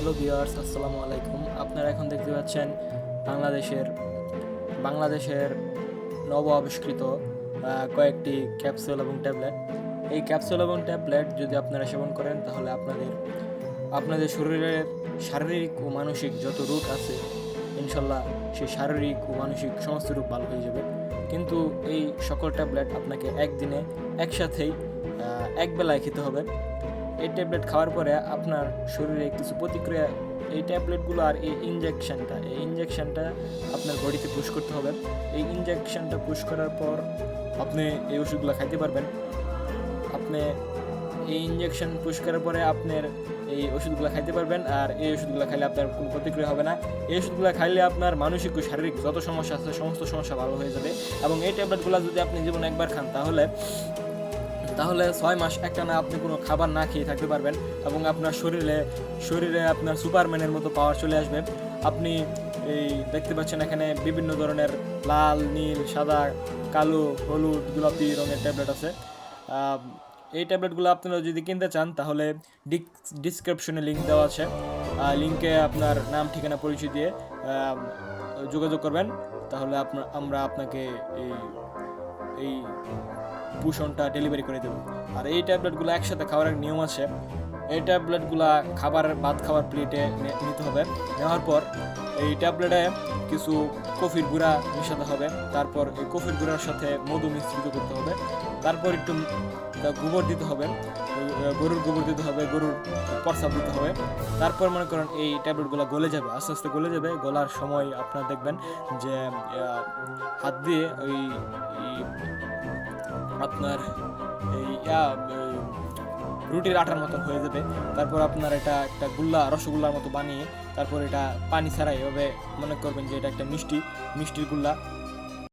Hello viewers আসসালামু আলাইকুম। আপনারা এখন দেখতে পাচ্ছেন বাংলাদেশের বাংলাদেশের নব আবিষ্কৃত কয়েকটি ক্যাপসুল এবং ট্যাবলেট এই ক্যাপসুল এবং ট্যাবলেট যদি আপনারা সেবন করেন তাহলে আপনাদের আপনাদের শরীরের শারীরিক ও মানসিক যত রোগ আছে ইনশাল্লাহ সেই শারীরিক ও মানসিক সমস্ত রোগ ভালো হয়ে যাবে। কিন্তু এই সকল ট্যাবলেট আপনাকে একদিনে একসাথেই আহ, এক বেলায় খেতে হবে। এই ট্যাবলেট খাওয়ার পরে আপনার শরীরে কিছু প্রতিক্রিয়া, এই ট্যাবলেটগুলো আর এই ইনজেকশনটা এই ইনজেকশনটা আপনার বডিতে পুশ করতে হবে। এই ইনজেকশনটা পুশ করার পর আপনি এই ওষুধগুলো খাইতে পারবেন। আপনি এই ইনজেকশন পুশ করার পরে আপনার এই ওষুধগুলো খাইতে পারবেন আর এই ওষুধগুলো খাইলে আপনার কোনো প্রতিক্রিয়া হবে না। এই ওষুধগুলো খাইলে আপনার মানসিক ও শারীরিক যত সমস্যা আছে, সমস্ত সমস্যা ভালো হয়ে যাবে। এবং এই ট্যাবলেটগুলো যদি আপনি জীবনে একবার খান, তাহলে তাহলে ছয় মাস একটানা আপনি কোনো খাবার না খেয়ে থাকতে পারবেন এবং আপনার শরীরে শরীরে আপনার সুপারম্যানের মতো পাওয়ার চলে আসবে। আপনি এই দেখতে পাচ্ছেন এখানে বিভিন্ন ধরনের লাল, নীল, সাদা, কালো, হলুদ, গোলাপি রঙের ট্যাবলেট আছে। এই ট্যাবলেটগুলো আপনারা যদি কিনতে চান, তাহলে ডিসক্রিপশনে লিঙ্ক দেওয়া আছে। লিঙ্কে আপনার নাম, ঠিকানা, পরিচয় দিয়ে যোগাযোগ করবেন। তাহলে আপনার আমরা আপনাকে এই এই পোষণটা ডেলিভারি করে দেবো। আর এই ট্যাবলেটগুলো একসাথে খাওয়ার এক নিয়ম আছে। এই ট্যাবলেটগুলো খাবার, ভাত খাওয়ার প্লেটে নিতে হবে। নেওয়ার পর এই ট্যাবলেটে কিছু কফির গুঁড়া মেশাতে হবে। তারপর এই কফির গুঁড়ার সাথে মধু মিশ্রিত করতে হবে। তারপর একটু গোবর দিতে হবে। গরুর গোবর দিতে হবে, গরুর প্রসাব দিতে হবে। তারপর মনে করেন এই ট্যাবলেটগুলো গলে যাবে, আস্তে আস্তে গলে যাবে। গলার সময় আপনারা দেখবেন যে হাত দিয়ে ওই আপনার এই রুটির আটার মতো হয়ে যাবে। তারপর আপনার এটা একটা গুল্লা, রসগোল্লার মতো বানিয়ে তারপর এটা পানি ছাড়াই এভাবে মনে করবেন যে এটা একটা মিষ্টি, মিষ্টির গুল্লা।